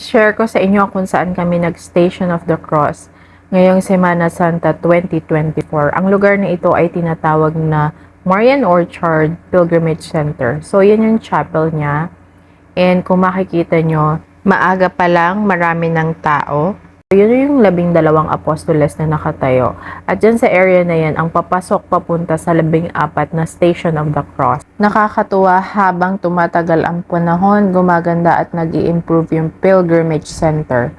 share ko sa inyo kung saan kami nag-Station of the Cross ngayong Semana Santa 2024. Ang lugar na ito ay tinatawag na Marian Orchard Pilgrimage Center. So, yan yung chapel niya. And kung makikita nyo, maaga pa lang marami ng tao. Yun yung labing dalawang apostoles na nakatayo. At dyan sa area na yan, ang papasok papunta sa labing apat na Station of the Cross. Nakakatuwa habang tumatagal ang panahon, gumaganda at nag improve yung Pilgrimage Center.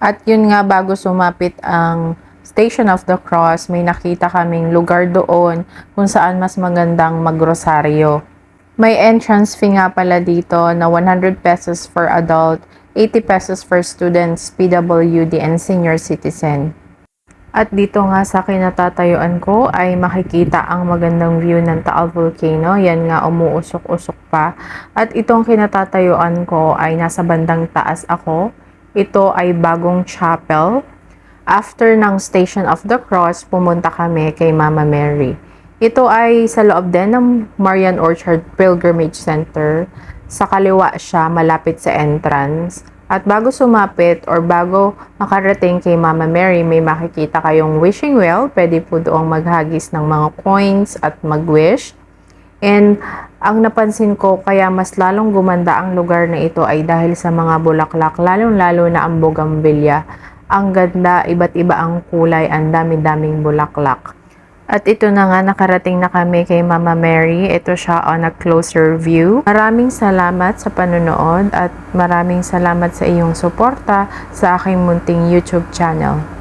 At yun nga, bago sumapit ang Station of the Cross, may nakita kaming lugar doon kung saan mas magandang magrosaryo. May entrance fee nga pala dito na 100 pesos for adult, 80 pesos for students, PWD, and senior citizen. At dito nga sa kinatatayuan ko ay makikita ang magandang view ng Taal Volcano. Yan nga umuusok-usok pa. At itong kinatatayuan ko ay nasa bandang taas ako. Ito ay bagong chapel. After ng Station of the Cross, pumunta kami kay Mama Mary. Ito ay sa loob din ng Marian Orchard Pilgrimage Center. Sa kaliwa siya, malapit sa entrance. At bago sumapit or bago makarating kay Mama Mary, may makikita kayong wishing well. Pwede po doong maghagis ng mga coins at mag-wish. And ang napansin ko, kaya mas lalong gumanda ang lugar na ito ay dahil sa mga bulaklak, lalong-lalo na ang bougainvillea. Ang ganda, iba't iba ang kulay, ang dami-daming bulaklak. At ito na nga, nakarating na kami kay Mama Mary. Ito siya on a closer view. Maraming salamat sa panonood at maraming salamat sa iyong suporta sa aking munting YouTube channel.